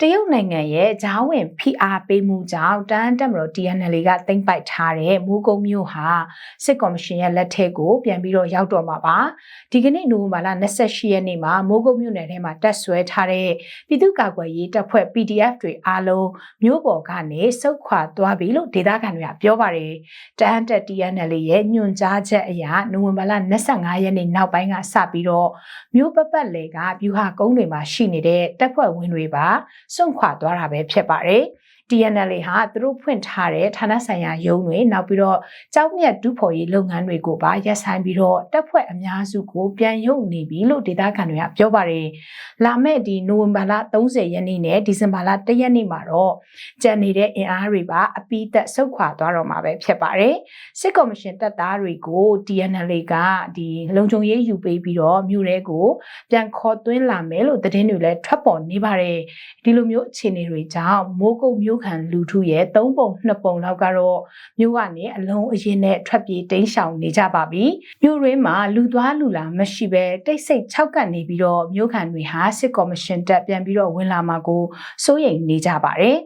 တရုတ်နိုင်ငံရဲ့ဂျားဝင်ဖိအားပေးမှုကြောင့်တန်းတက်မတော် TNL ကတင်ပိုက်ထားတဲ့မိုးကုတ်မြို့ဟာစစ်ကော်မရှင်ရဲ့လက်ထက်ကိုပြန်ပြီးတော့ရောက်တော့မှာပါဒီကနေ့နိုဝင်ဘာလ28ရက်နေ့မှာမိုးကုတ်မြို့နယ်ထဲမှာတက်ဆွဲထားတဲ့ပြည်သူ့ကာကွယ်ရေးတပ်ဖွဲ့ PDF တွေအားလုံးမြို့ပေါ်ကနေစုတ်ခွာသွားပြီလို့ဒေသခံတွေကပြောပါတယ်တန်းတက် TNL ရဲ့ညွှန်ကြားချက်အရနိုဝင်ဘာလ25ရက်နေ့နောက်ပိုင်းကစပြီးတော့မြို့ပတ်ပတ်လည်ကဗျူဟာကုန်းတွေမှာရှိနေတဲ့တပ်ဖွဲ့ဝင်တွေပါစွန့်ခွာသွားတာပဲဖြစ်ပါတယ်။ TNL ဟာသူတို့ဖွင့်ထားတဲ့ဌာနဆိုင်ရာရုံးတွေနောက်ပြီးတော့ကြောက်မြတ်ဒုဖော်ရေးလုပ်ငန်းတွေကိုပါရပ်ဆိုင်းပြီးတော့တပ်ဖွဲ့အများစုကိုပြန်ရုပ်နေပြီလို့ဒေသခံတွေကပြောပါတယ်။လာမယ့်ဒီနိုဝင်ဘာလ30ရက်နေ့နဲ့ဒီဇင်ဘာလ1ရက်နေ့မှာတော့ကြံနေတဲ့အင်အားတွေပါအပိသက်ဆုတ်ခွာသွားတော့မှာပဲဖြစ်ပါတယ်။စစ်ကော်မရှင်တပ်သားတွေကို TNL ကဒီလုံခြုံရေးယူပေးပြီးတော့မြို့ရဲကိုပြန်ခေါ်သွင်းလာမယ်လို့သတင်းတွေလည်းထွက်ပေါ်နေပါတယ်။ဒီလိုမျိုးအခြေအနေတွေကြောင့်မိုးကုတ်မြို့ခံလူထုရဲ့၃ပုံ၂ပုံလောက်ကတော့မြို့ကနေအလုံးအရင်နဲ့ထွက်ပြေးတိမ်းရှောင်နေကြပါပြီ။မြို့ရင်းမှာလူသွားလူလာမရှိဘဲတိတ်ဆိတ်ခြောက်ကပ်နေပြီးတော့မြို့ခံတွေဟာစစ်ကော်မရှင်တပ်ပြန်ပြီးတော့ဝင်လာမှာကိုစိုးရိမ်နေကြပါတယ်